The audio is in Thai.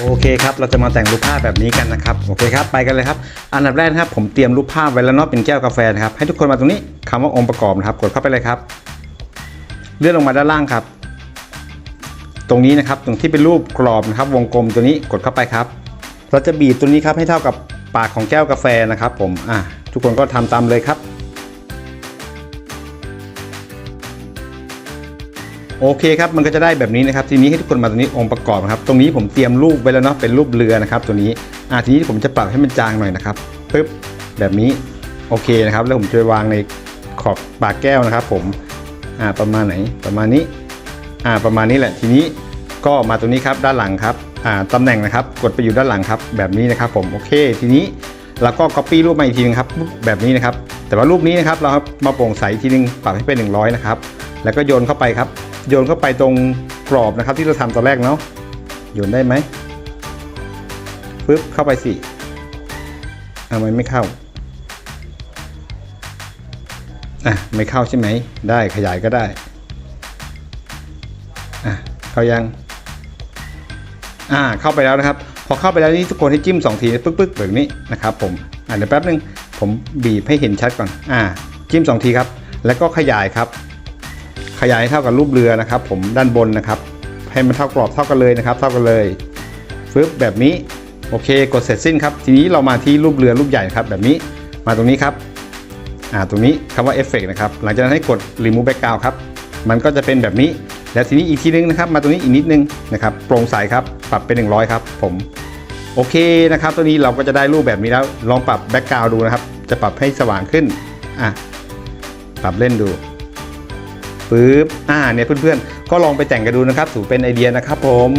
โอเคครับเราจะมาแต่งรูปภาพแบบนี้กันนะครับโอเคครับไปกันเลยครับ อันดับแรกครับผมเตรียมรูปภาพไว้แล้วเนาะเป็นแก้วกาแฟนะครับให้ทุกคนมาตรงนี้คำว่าองค์ประกอบนะครับ กดเข้าไปเลยครับ เลื่อนลงมาด้านล่างครับ ตรงนี้นะครับตรงที่เป็นรูปกรอบนะครับ วงกลมตัวนี้กดเข้าไปครับ เราจะบีบตัวนี้ครับให้เท่ากับปากของแก้วกาแฟนะครับ ผมอะทุกคนก็ทำตามเลยครับ โอเคครับมันก็จะได้แบบนี้นะครับทีนี้ให้ทุกคนมาตรงนี้องค์ประกอบนะครับตรงนี้ผมเตรียมรูปไว้แล้วเนาะเป็นรูปเรือนะครับตัวนี้อ่าทีนี้ผมจะปรับให้มันจางหน่อยนะครับปึ๊บแบบนี้โอเคนะครับแล้วผมจะวางในขอบปากแก้วนะครับ ผมอ่าประมาณไหนประมาณนี้อ่าประมาณนี้แหละทีนี้ก็มาตรงนี้ครับด้านหลังครับอ่าตำแหน่งนะครับกดไปอยู่ด้านหลังครับ แบบนี้นะครับผมโอเค ทีนี้เราก็ copy รูปมาอีกทีนึงครับแบบนี้นะครับแต่ว่ารูปนี้นะครับเรามาโปร่งใสอีกทีนึงปรับให้เป็น 100 นะครับแล้วก็โยนเข้าไปครับ โยนเข้าไปตรงกรอบนะครับที่เราทำตอนแรกเนาะโยนได้ไหมปึ๊บเข้าไปสิทำไมไม่เข้าอะไม่เข้าใช่ไหมได้ขยายก็ได้อะเข้ายังอ่าเข้าไปแล้วนะครับ พอเข้าไปแล้วนี่ทุกคนให้จิ้มสองทีปึ๊กปึ๊กแบบนี้นะครับผมอ่าเดี๋ยวแป๊บนึงผมบีบให้เห็นชัดก่อนอ่าจิ้มสองทีครับ แล้วก็ขยายครับ ยายให้เท่ากับรูปเรือนะครับ ผมด้านบนนะครับ ให้มันเท่ากรอบเท่ากันเลยนะครับ เท่ากันเลยฟึบแบบนี้โอเคกดเสร็จสิ้นครับ ทีนี้เรามาที่รูปเรือรูปใหญ่ครับแบบนี้มาตรงนี้ครับอ่าตรงนี้คำว่าเอฟเฟกนะครับหลังจากนั้นให้กด remove background ครับมันก็จะเป็นแบบนี้ แล้วทีนี้อีกทีนึงนะครับ มาตรงนี้อีกนิดนึงนะครับโปร่งใสครับปรับเป็น 100 ครับ ผมโอเคนะครับตัวนี้เราก็จะได้รูปแบบนี้แล้วลองปรับแบ็กกราวดูนะครับ จะปรับให้สว่างขึ้นอะปรับเล่นดู ปึ๊บอ่าเนี่ยเพื่อนๆ ก็ลองไปแต่งกันดูนะครับถือเป็นไอเดียนะครับผม